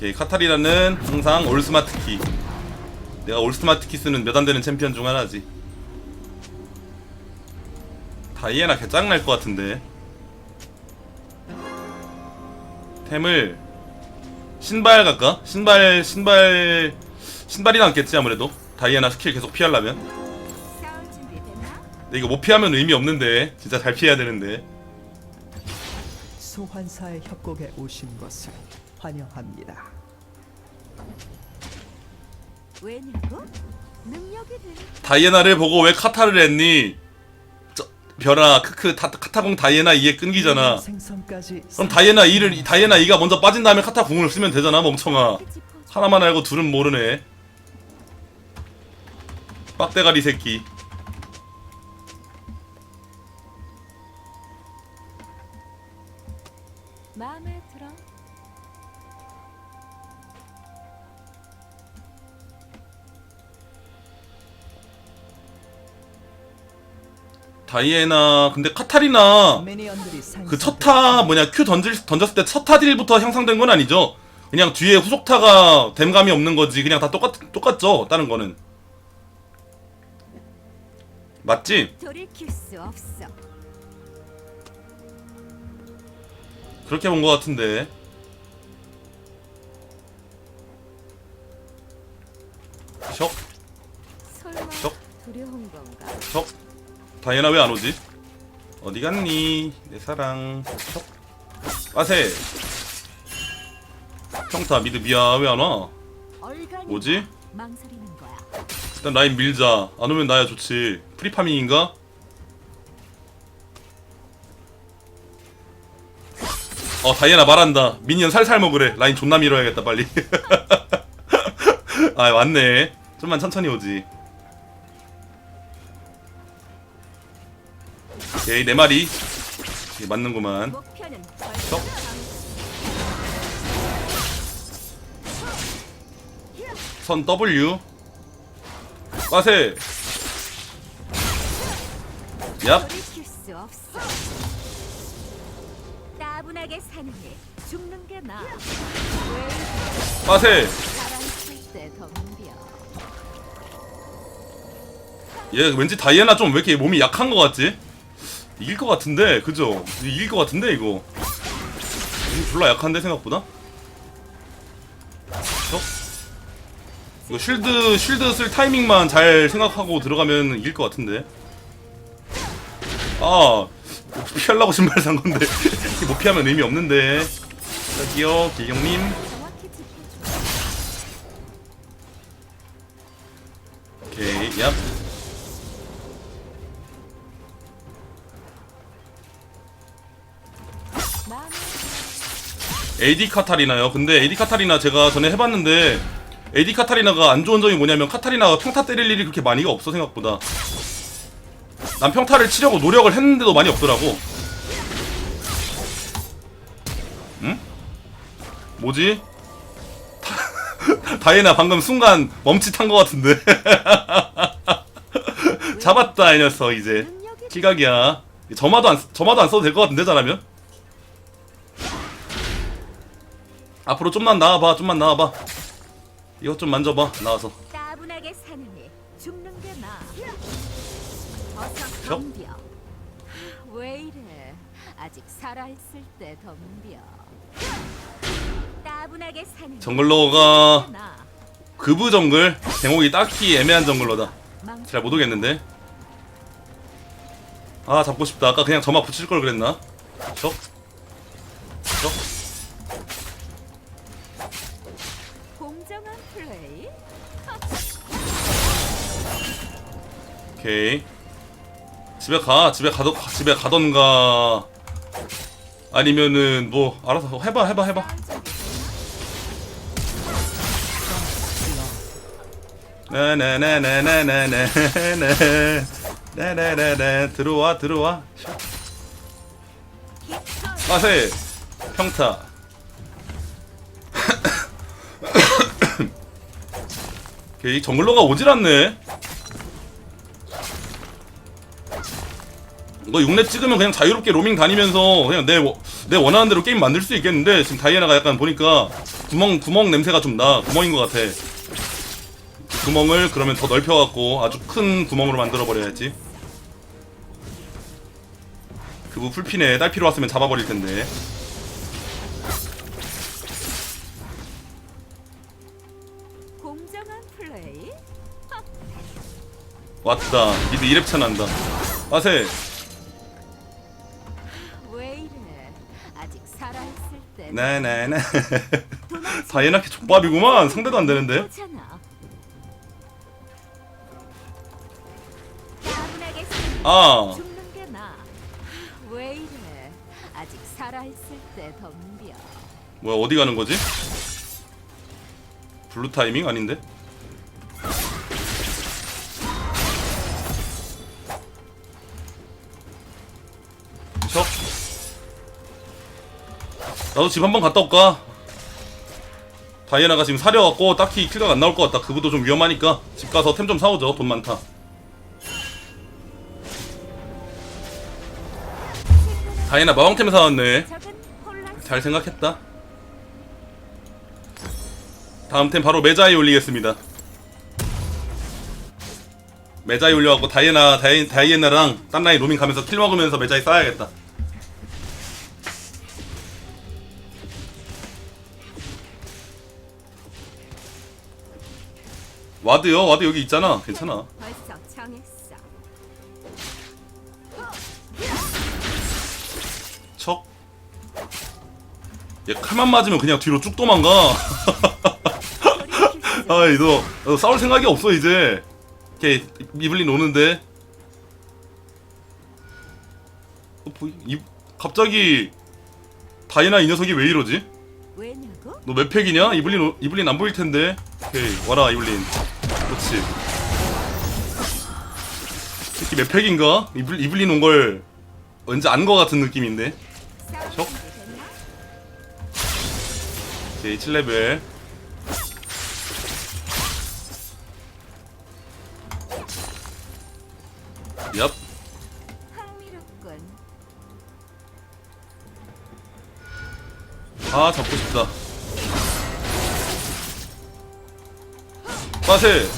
오케이 카타리나는 항상 올스마트 키. 내가 올스마트 키 쓰는 몇 안 되는 챔피언 중 하나지. 다이애나 개짱날 것 같은데. 템을 신발 갈까? 신발 신발 신발이 낫겠지 아무래도? 다이애나 스킬 계속 피하려면? 근데 이거 못 피하면 의미 없는데. 진짜 잘 피해야 되는데. 소환사의 협곡에 오신 것을 환영합니다. 왜냐고? 능력이 돼. 다이애나를 보고 왜 카타를 했니? 저, 별아 크크 타, 카타공 다이애나 2에 끊기잖아 생선까지 그럼 다이애나 2를 다이애나 2가 먼저 빠진 다음에 카타 궁을 쓰면 되잖아 멍청아. 하나만 알고 둘은 모르네 빡대가리 새끼 다이애나 근데 카타리나 그 첫타 뭐냐 큐 던질 던졌을 때 첫타 딜부터 향상된 건 아니죠? 그냥 뒤에 후속타가 댐감이 없는 거지. 그냥 다 똑같 똑같죠? 다른 거는. 맞지? 그렇게 본거 같은데. 적 적. 두려운 건가? 적 다이애나 왜 안 오지? 어디 갔니? 내 사랑. 적 빠세! 평타 미드 미야 왜 안 와? 뭐지? 망설이는 거야. 일단 라인 밀자. 안 오면 나야 좋지. 프리파밍인가? 어 다이애나 말한다. 미니언 살살 먹으래. 라인 존나 밀어야겠다 빨리. 아 맞네. 좀만 천천히 오지 오케이 네 마리 오케이, 맞는구만 목표는 적. 선 W 빠세 얍 돌이킬 수 없어. 따분하게 사는 게 죽는 게 나아. 왜 빠세 살아있을 때 덤벼. 얘 왠지 다이애나 좀 왜 이렇게 몸이 약한 것 같지? 이길 것 같은데 그죠? 이길 것 같은데 이거 이거 졸라 약한데 생각보다? 어? 이거 쉴드 쉴드 쓸 타이밍만 잘 생각하고 들어가면 이길 것 같은데 아 피하려고 신발 산 건데 못 피하면 의미 없는데 저기요 길경님. 오케이 얍 AD 카타리나요. 근데 AD 카타리나 제가 전에 해봤는데 AD 카타리나가 안 좋은 점이 뭐냐면 카타리나가 평타 때릴 일이 그렇게 많이가 없어 생각보다. 난 평타를 치려고 노력을 했는데도 많이 없더라고. 응? 뭐지? 다- 다이애나 방금 순간 멈칫한 것 같은데. 잡았다 이 녀석 이제. 기각이야. 점화도 안 점화도 안 써도 될 것 같은데 잘하면. 앞으로 좀만 나와봐, 좀만 나와봐. 이것 좀 만져봐, 나와서. 따분하게 죽는 게. 어서? 덤벼. 왜 이래? 아직 살아 있을 때 덤벼. 따분하게 사는 게 정글러가. 그브 정글 대목이 딱히 애매한 정글러다. 망- 잘못 오겠는데. 아 잡고 싶다. 아까 그냥 점화 붙일 걸 그랬나? 적, 적. 오케이. 집에 가, 집에 가도 집에 가던가. 아니면은 뭐 알아서 해봐, 해봐, 해봐. 싸울 준비 됐나? 나나나나나나나나나 나나나나 들어와 들어와 빠세 평타 오케이 정글러가 오질 않네 이거 6렙 찍으면 그냥 자유롭게 로밍 다니면서 그냥 내, 워- 내 원하는 대로 게임 만들 수 있겠는데 지금 다이애나가 약간 보니까 구멍 구멍 냄새가 좀 나. 구멍인 것 같아. 구멍을 그러면 더 넓혀갖고 아주 큰 구멍으로 만들어 버려야지. 그부 풀피네 딸피로 왔으면 잡아버릴 텐데. 왔다. 미드 2렙차 난다. 빠세. 때. 나나나. 다이애나케 족밥이구만. 상대도 안 되는데. 아. 뭐야 어디 가는 거지? 블루 타이밍 아닌데? 척 나도 집 한번 갔다 올까? 다이애나가 지금 사려갖고 딱히 킬각 안 나올 것 같다 그것도 좀 위험하니까 집 가서 템 좀 사오죠 돈 많다 다이애나 마왕템 사왔네. 잘 생각했다. 다음 템 바로 메자이 올리겠습니다. 메자이 올려갖고 다이애나 다이, 다이애나랑 딴 라인 로밍 가면서 킬 먹으면서 메자이 쌓아야겠다. 와드요? 와드 여기 있잖아. 괜찮아. 벌써 정했어. 척. 얘 칼만 맞으면 그냥 뒤로 쭉 도망가. 아이 너, 너 싸울 생각이 없어 이제. 걔 이블린 오는데. 어, 뭐, 이, 갑자기 다이나 이 녀석이 왜 이러지? 왜냐고? 너 몇 팩이냐? 이블린 오- 이블린 안 보일 텐데. 오케이 와라 이블린. 그렇지. 새끼 몇 팩인가? 이블 이블린 온 걸 언제 안 거 같은 느낌인데. 적? 오케이 7레벨 얍. 아 잡고 싶다 빠세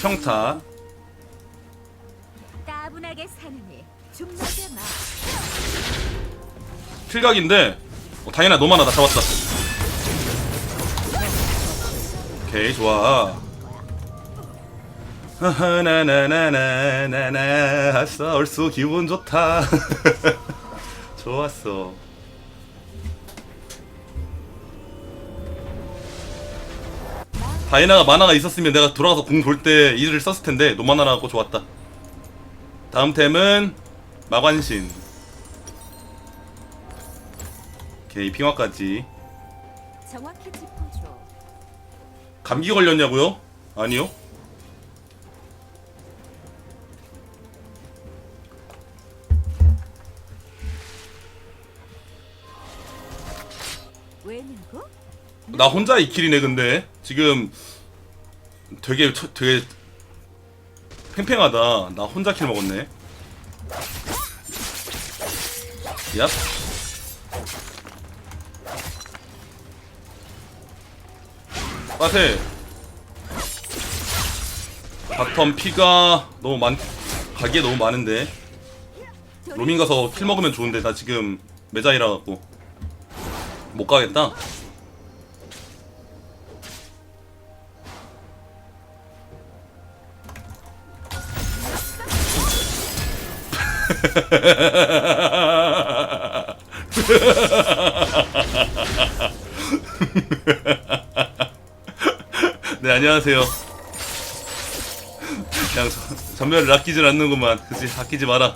평타. 따분하게 사느니 나. 필각인데 어, 다이나 너무 많아 나 잡았다. 오케이 좋아. 나나나나나나 아싸 얼쑤 기분 좋다. 좋았어 다이나가 만화가 있었으면 내가 돌아가서 공 돌 때 이를 썼을 텐데 노만화라고 좋았다 다음 템은 마관신 오케이 핑화까지. 감기 걸렸냐고요? 아니요 나 혼자 이 킬이네 근데. 지금 되게 처- 되게 팽팽하다. 나 혼자 킬 먹었네. 얍. 빠세. 바텀 피가 너무 많 가기에 너무 많은데. 로밍 가서 킬 먹으면 좋은데 나 지금 매자이라 갖고 못 가겠다 네 안녕하세요. 그냥 저- 전멸을 아끼질 않는구만. 그지 아끼지 마라.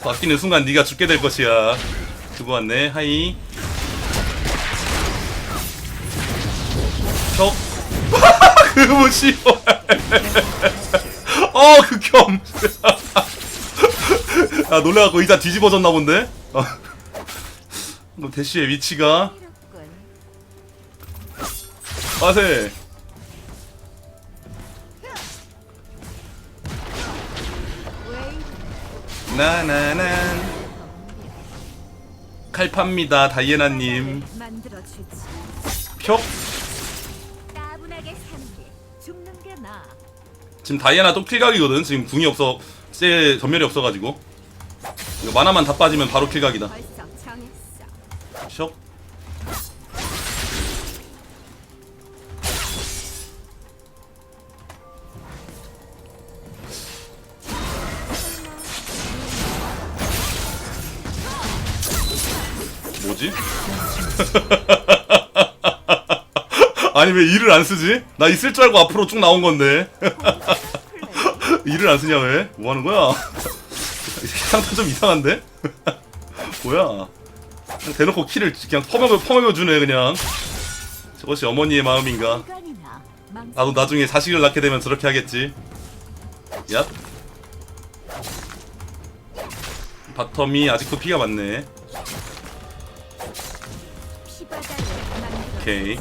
더 아끼는 순간 네가 죽게 될 것이야. 두고 왔네. 하이. 적. 그거 씨발. 어 극혐. 아 놀래갖고 의자 뒤집어졌나 본데. 어. 너 대시의 위치가. 빠세. 나나난. 칼팝니다 다이애나님. 표. 지금 다이애나 또 킬각이거든 지금 궁이 없어 쎄 전멸이 없어가지고 이거 만화만 다 빠지면 바로 킬각이다. 숍 뭐지? 아니 왜 이를 안 쓰지? 나 있을 줄 알고 앞으로 쭉 나온 건데 이를 안 쓰냐 왜? 뭐 하는 거야? 상태 좀 이상한데? 뭐야? 그냥 대놓고 키를 그냥 퍼먹여 퍼먹여 주네 그냥. 저것이 어머니의 마음인가? 나도 나중에 자식을 낳게 되면 저렇게 하겠지. 얍. 바텀이 아직도 피가 많네. 오케이,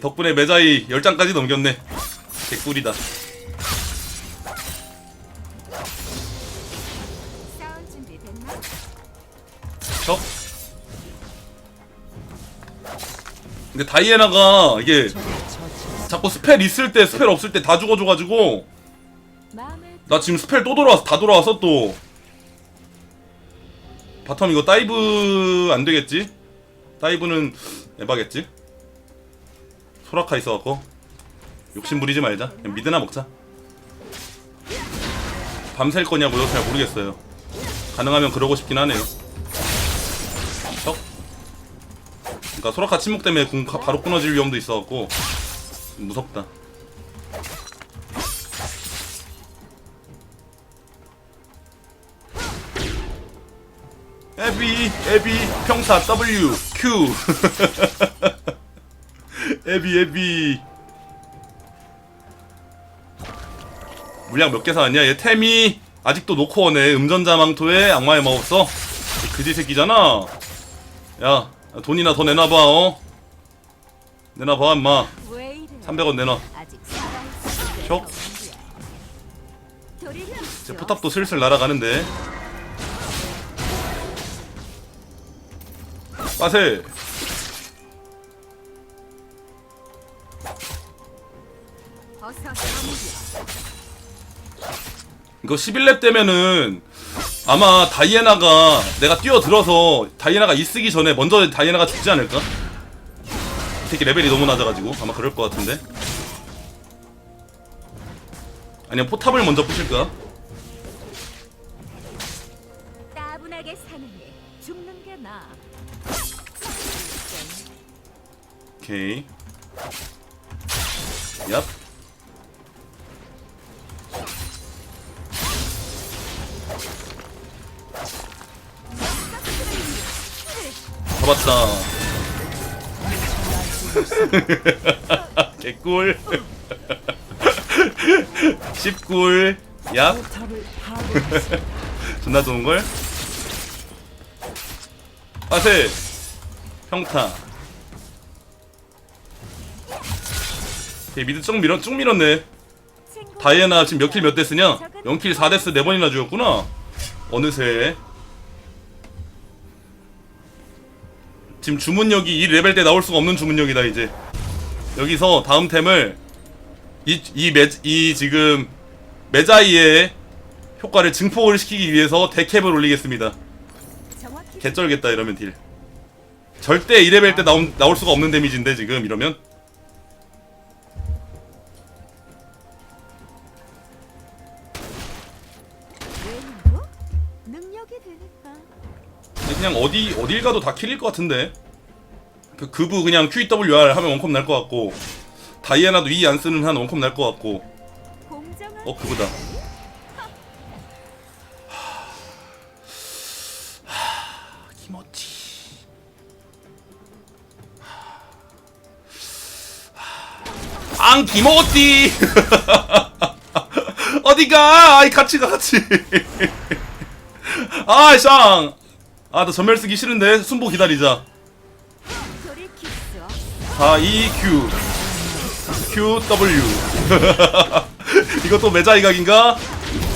덕분에 매자이 10장까지 넘겼네. 개꿀이다. 척. 근데 다이애나가 이게. 자꾸 스펠 있을 때 스펠 없을 때 다 죽어줘가지고 나 지금 스펠 또 돌아왔어 다 돌아왔어 또 바텀 이거 다이브 안 되겠지? 다이브는 에바겠지? 소라카 있어갖고 욕심 부리지 말자 그냥 미드나 먹자 밤샐 거냐고요? 잘 모르겠어요 가능하면 그러고 싶긴 하네요 그니까 소라카 침묵 때문에 궁 가- 바로 끊어질 위험도 있어갖고 무섭다. 에비 에비 평타 W Q. 에비 에비. 물량 몇 개 사왔냐? 얘 템이 아직도 오네. 음전자 망토에 악마의 마법서 그지 새끼잖아. 야 돈이나 더 내놔봐 어 내놔봐 임마 왜 이래? 300원 내놔 촉. 이제 수 포탑도 슬슬 날아가는데 빠세. 이거 11렙 되면은 아마 다이애나가 내가 뛰어들어서 다이애나가 이 쓰기 전에 먼저 다이애나가 죽지 않을까? 특히 레벨이 너무 낮아가지고 아마 그럴 것 같은데 아니면 포탑을 먼저 부실까? 따분하게 사는 게 죽는 게 나. 오케이 얍 잡았다. 개꿀. 10꿀. 얍 포탑을 파괴했습니다. 존나 좋은걸? 빠세. 평타. 미드 쭉 밀어 쭉 밀었네. 다이애나 지금 몇 킬몇 데스냐? 0킬 4데스 4번이나 죽였구나. 어느새 지금 주문력이 이 레벨 때 나올 수가 없는 주문력이다 이제. 여기서 다음 템을 이이이 지금 메자이의 효과를 증폭을 시키기 위해서 데캡을 올리겠습니다. 개쩔겠다 이러면 딜. 절대 2레벨 때 나온, 나올 수가 없는 데미지인데 지금 이러면 그냥 어디 어딜 가도 다 킬일 것 같은데. 그 그부 그냥 QWR 하면 원컵 날 것 같고 다이애나도 E 안 쓰는 한 원컵 날 것 같고. 어 그부다. 키모치. 앙 키모치! 어디가? 아이 같이 가 같이. 아쌍 아 나 전멸 쓰기 싫은데 순보 기다리자 돌이킬 수 없어. 4 E Q Q W 이것도 매자이각인가?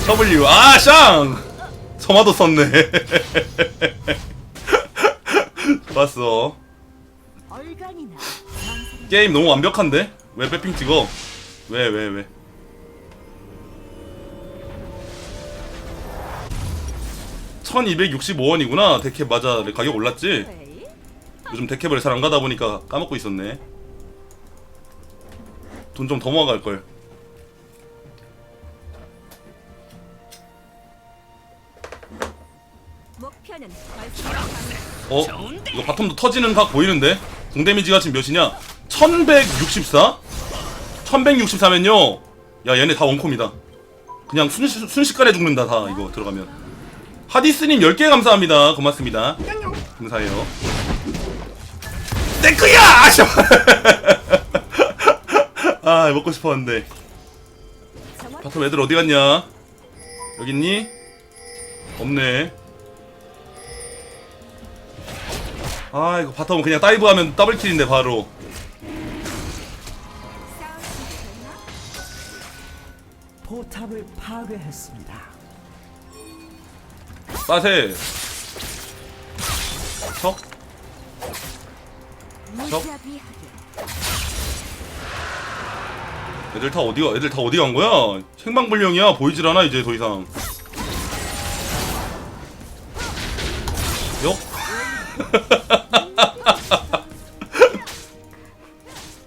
W 아쌍 점화도 썼네. 좋았어. 게임 너무 완벽한데? 왜 빼핑 찍어? 왜, 왜, 왜? (1265원이구나) 데캡 맞아 가격 올랐지? 웨이 요즘 데캡을 잘 안 가다 보니까 까먹고 있었네 돈 좀 더 모아갈걸 어? 이거 바텀도 터지는 각 보이는데? 공 데미지가 지금 몇이냐? 1164? 1164면요 야 얘네 다 원콤이다 그냥 순, 순식간에 죽는다 다 이거 들어가면 하디스님 10개 감사합니다 고맙습니다 감사해요 땡크야! 아씨 아 먹고 싶었는데 바텀 애들 어디 갔냐? 여기 있니? 없네. 아 이거 바텀 그냥 다이브 하면 더블킬인데 바로. 포탑을 파괴했습니다. 빠세. 척. 무자비하게 애들 다 어디가? 애들 다 어디 간 거야? 생방불령이야 보이질 않아 이제 더 이상. 역.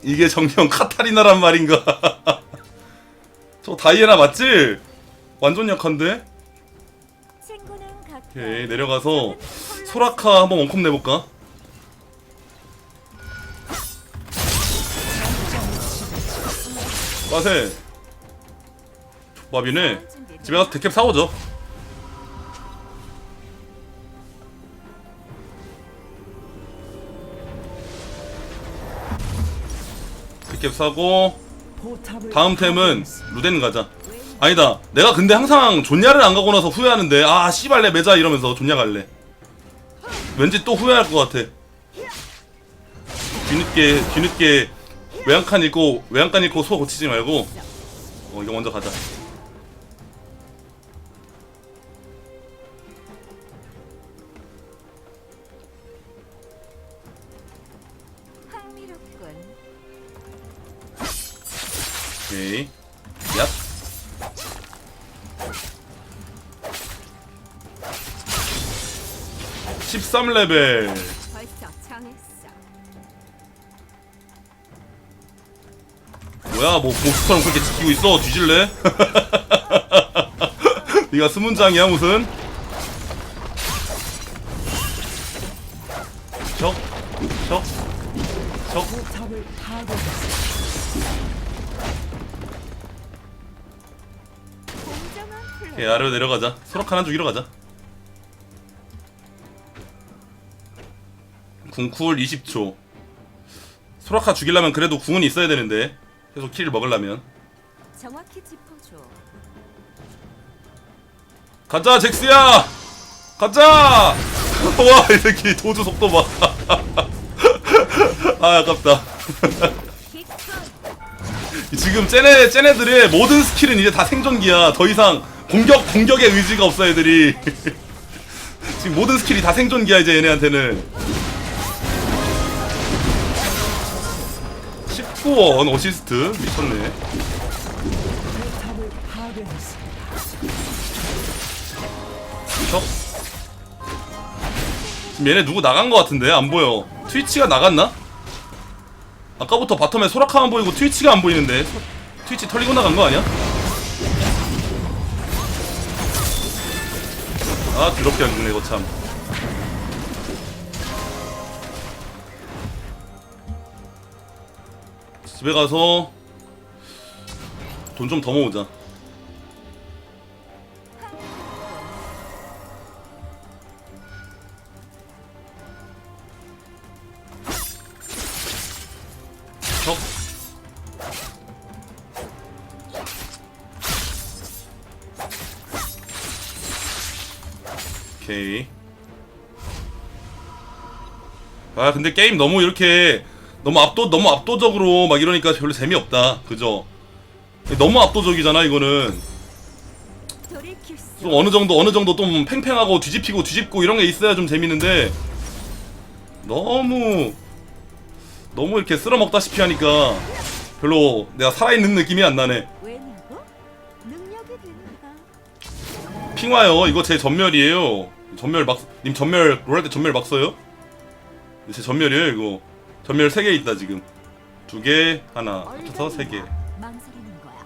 이게 정령 카타리나란 말인가? 저 다이애나 맞지? 완전 약한데? 오케이 내려가서 소라카 한번 원컵 내볼까? 빠세 족밥이네 집에 가서 데캡 사오죠 데캡 사고 다음 템은. 루덴 가자. 아니다. 내가 근데 항상 존야를 안 가고 나서 후회하는데 아 씨발 내 매자 이러면서 존야 갈래. 왠지 또 후회할 것 같아. 뒤늦게 뒤늦게 외양칸 읽고 외양칸 읽고 소 고치지 말고 어 이거 먼저 가자. 레벨) 뭐야 뭐 보스처럼 그렇게 지키고 있어 뒤질래? 네가 스문장이야 무슨? 적? 적? 적? 오케이 아래로 내려가자 소락 하나 죽이러 가자 궁쿨 20초. 소라카 죽이려면 그래도 궁은 있어야 되는데. 계속 킬을 먹으려면. 정확히 짚어줘. 가자 잭스야! 가자! 와 이 새끼 도주 속도 봐아 아깝다. 지금 쟤네 쟤네들의 모든 스킬은 이제 다 생존기야. 더 이상 공격 공격의 의지가 없어 애들이. 지금 모든 스킬이 다 생존기야 이제 얘네한테는 19원 어시스트 미쳤네. 적 지금 얘네 누구 나간 거 같은데 안 보여 트위치가 나갔나? 아까부터 바텀에 소라카만 보이고 트위치가 안 보이는데 소- 트위치 털리고 나간 거 아니야? 아 더럽게 안 죽네 이거 참 집에 가서 돈 좀 더 모으자. 적 오케이. 아 근데 게임 너무 이렇게 너무 압도 너무 압도적으로 막 이러니까 별로 재미없다 그죠 너무 압도적이잖아 이거는 좀 어느 정도 어느 정도 좀 팽팽하고 뒤집히고 뒤집고 이런 게 있어야 좀 재밌는데 너무 너무 이렇게 쓸어 먹다시피 하니까 별로 내가 살아있는 느낌이 안 나네. 핑화요. 이거 제 전멸이에요. 전멸 막, 님 전멸, 롤할 때 전멸 막 써요? 제 전멸이에요, 이거. 전멸 3개 있다, 지금. 두 개, 하나, 합쳐서 세 개. 망설이는 거야.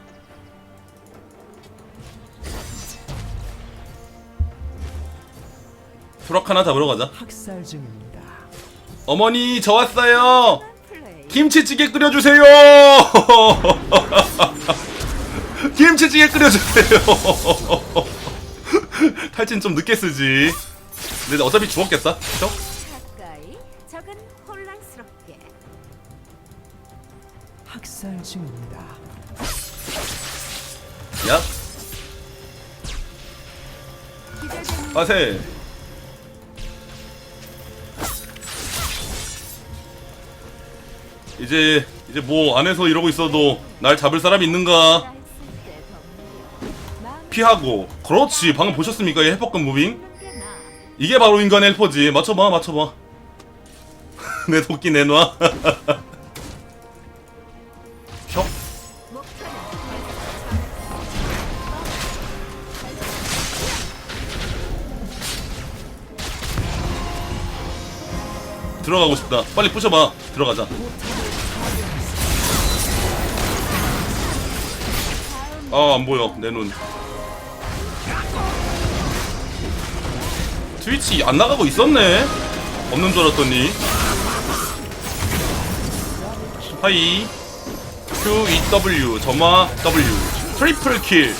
수락 하나 잡으러 가자. 학살 중입니다. 어머니, 저 왔어요! 김치찌개 끓여주세요! 김치찌개 끓여주세요! 탈진 좀 늦게 쓰지. 근데 어차피 죽었겠다. 그쵸? 학살 중입니다. 야, 빠세. 이제 이제 뭐 안에서 이러고 있어도 날 잡을 사람이 있는가? 피하고. 그렇지. 방금 보셨습니까? 이 해법금 무빙? 이게 바로 인간의 헬퍼지. 맞춰봐, 맞춰봐. 내 도끼 내놔. 들어가고 싶다. 빨리 부셔봐. 들어가자. 아, 안 보여. 내 눈. 트위치 안 나가고 있었네. 없는 줄 알았더니. 하이. Q E W 점화 W 트리플 킬.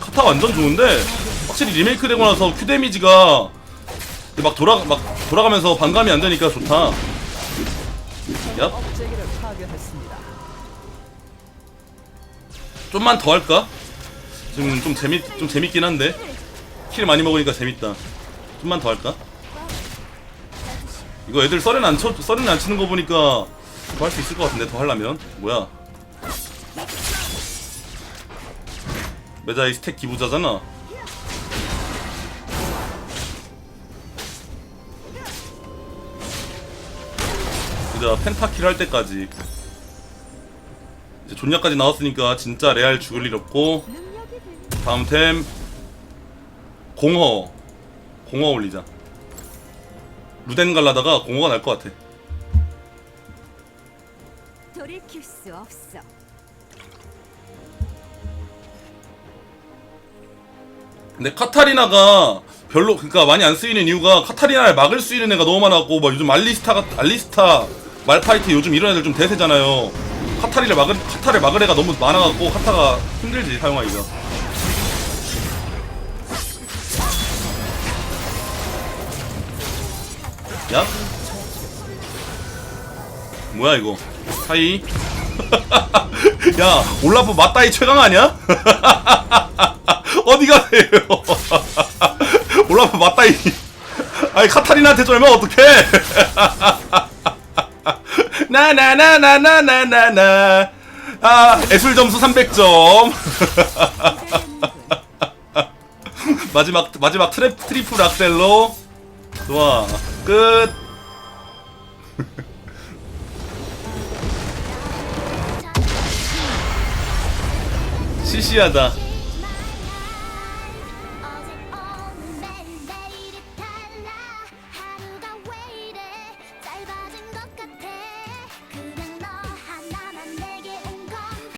카타 완전 좋은데 확실히 리메이크 되고 나서 Q 데미지가 막 돌아 막 돌아가면서 반감이 안 되니까 좋다. 파괴했습니다. 좀만 더 할까? 지금 좀 재밌 좀 재밌긴 한데 킬 많이 먹으니까 재밌다. 좀만 더 할까? 이거 애들 썰은 안 쳐, 썰은 안 치는 거 보니까 더 할 수 있을 것 같은데 더 하려면 뭐야? 메자이 스택 기부자잖아. 이제 펜타킬 할 때까지 이제 존야까지 나왔으니까 진짜 레알 죽을 일 없고. 다음 템 공허 공허 올리자 루덴 갈라다가 공허가 날 것 같아 돌이킬 수 없어. 근데 카타리나가 별로 그러니까 많이 안 쓰이는 이유가 카타리나를 막을 수 있는 애가 너무 많았고 막 요즘 알리스타가 알리스타 말파이트 요즘 이런 애들 좀 대세잖아요. 카타리를 막을 카타를 막을 애가 너무 많아갖고 카타가 힘들지 사용하기가. 야? 뭐야 이거? 하이? 야 올라프 맞다이 최강 아니야? 어디 가세요? 올라프 맞다이. 아니 카타리나한테 쫄면 어떡해 나나나나나나나 아 애술 점수 300점. 마지막 마지막 트랩 트리플 악셀로. 좋아. 끝. 시시하다.